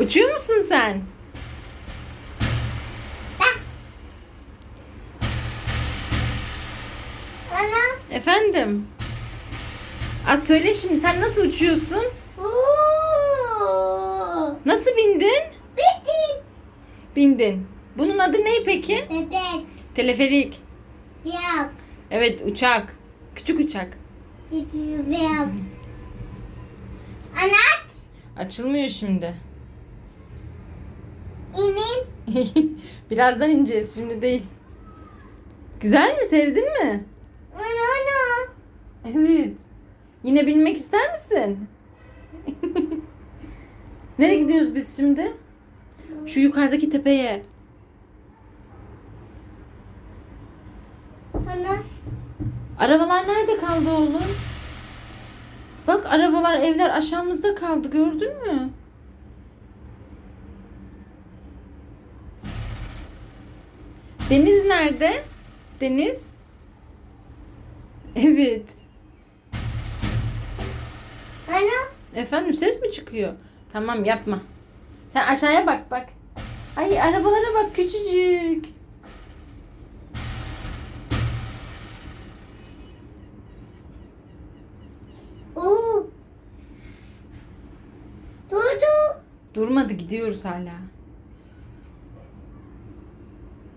Uçuyor musun sen? Ana. Efendim? Az söyle şimdi sen nasıl uçuyorsun? Uuu. Nasıl bindin? Bitti. Bindin. Bunun adı ne peki? Bebek. Teleferik. Yap. Evet uçak. Küçük uçak. Gidiyor yap. Açılmıyor şimdi. İnin. Birazdan ineceğiz şimdi değil. Güzel mi? Sevdin mi? Ana ana. Evet. Yine binmek ister misin? Nereye gidiyoruz biz şimdi? Şu yukarıdaki tepeye. Ana. Arabalar nerede kaldı oğlum? Bak arabalar, evler aşağımızda kaldı. Gördün mü? Deniz nerede? Deniz? Evet. Ana. Efendim ses mi çıkıyor? Tamam yapma. Sen aşağıya bak bak. Ay arabalara bak küçücük. Oo. Durdu. Durmadı gidiyoruz hala.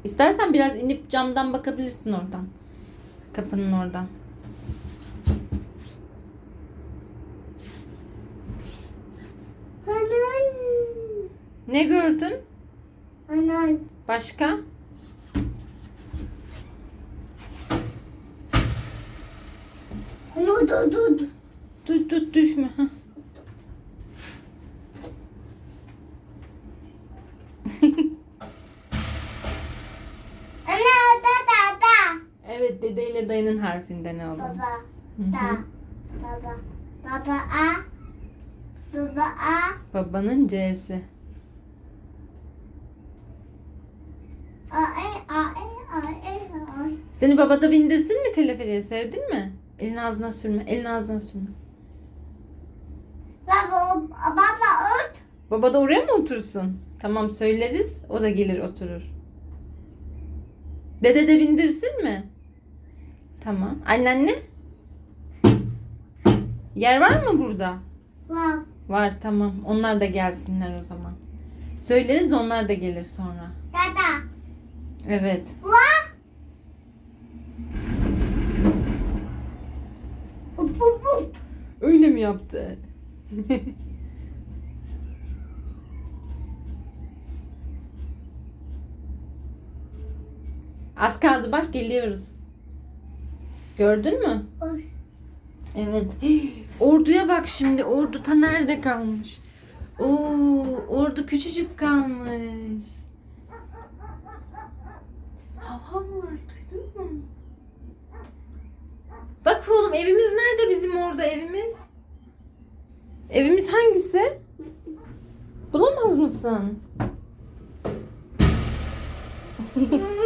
İstersen biraz inip camdan bakabilirsin oradan. Kapının oradan. Anan. Ne gördün? Anan. Başka? Dur dur. dur. Tut tut düşme. Hah. Ana da da da. Evet dedeyle dayının harfinden oğlum. Baba. Hı hı. Da. Baba. Baba a. Baba a. Babanın C'si. A e a e a e a. Seni babada bindirsin mi teleferiğe sevdin mi? Elini ağzına sürme. Elini ağzına sürme. Baba o- baba ot. Baba da oraya mı otursun? Tamam söyleriz. O da gelir oturur. Dede de bindirsin mi? Tamam. Anneanne? Yer var mı burada? Baba. Var tamam. Onlar da gelsinler o zaman. Söyleriz onlar da gelir sonra. Da da. Evet. Up up up. Öyle mi yaptı? Az kaldı bak geliyoruz. Gördün mü? Oy. Evet. Orduya bak şimdi. Ordu ta nerede kalmış? Oo, ordu küçücük kalmış. Hava var. Duydun mu? Bak oğlum evimiz nerede bizim orada evimiz? Evimiz hangisi? Bulamaz mısın?